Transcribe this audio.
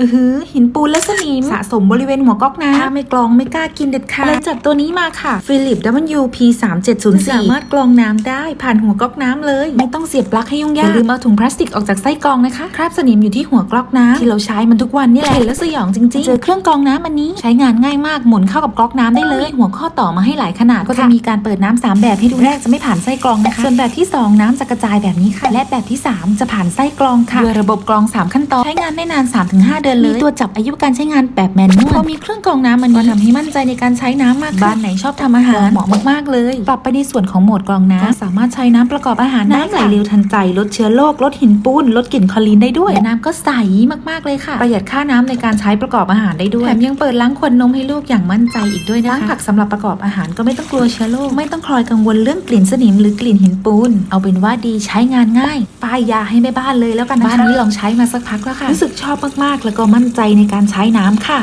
อือหือหินปูนและสนิม สะสมบริเวณหัวก๊อกน้ำถ้าไม่กรองไม่กล้ากินเด็ดขาดเลยจัดตัวนี้มาค่ะฟิลิป WP 3 7 0 4สามารถกรองน้ำได้ผ่านหัวก๊อกน้ำเลย ไม่ต้องเสียบปลั๊กให้ยุ่งยากอย่าลืมเอาถุงพลาสติกออกจากไส้กรองนะคะคราบสนิมอยู่ที่หัวก๊อกน้ำที่เราใช้มันทุกวันเนี่ยแหละเห็นแล้วสยองจริงๆเจอเครื่องกรองน้ำอันนี้ใช้งานง่ายมากหมุนเข้ากับก๊อกน้ำได้เลยมีหัวข้อต่อมาให้หลายขนาดก็จะมีการเปิดน้ำสามแบบให้ดูแรกจะไม่ผ่านไส้กรองนะคะส่วนแบบที่สองน้ำจะกระจายแบบนี้ค่ะและแบบที่สามจะผ่านไส้กรองค่ะด้วยระบบกรองสามขั้นตอนใช้งานได้นาน3-5เดือนเลย มีตัวจับอายุการใช้งานแบบแมนนวลพอมีเครื่องกรองน้ำมันก็ทำให้มั่นใจในการใช้น้ำมากขึ้นบ้านไหนชอบทำอาหารเหมาะมากๆเลยปรับไปในส่วนของโหมดกรองน้ำก็สามารถใช้น้ำประกอบอาหารน้ำไหลเร็วทันใจ ลดเชื้อโรคลดหินปูนลดกลิ่นคลอรีนได้ด้วยและน้ำก็ใสมากๆเลยค่ะ ประหยัดค่าน้ำในการใช้ประกอบอาหารได้ด้วยแถมยังเปิดล้างขวดนมให้ลูกอย่างมั่นใจอีกด้วยนะคะล้างผักสำหรับประกอบอาหารก็ไม่ต้องกลัวเชื้อโรคไม่ต้องคลอยกังวลเรื่องกลิ่นสนิมหรือกลิ่นหินปูน เอาเป็นว่าดีใช้งานง่าย ป้ายยาให้แม่บ้านเลยแล้วกันนะคะบ้านนี้ลองใช้มาสักพักแล้วค่ะรู้สึกชอบมากๆแล้วก็มั่นใจในการใช้น้ำค่ะ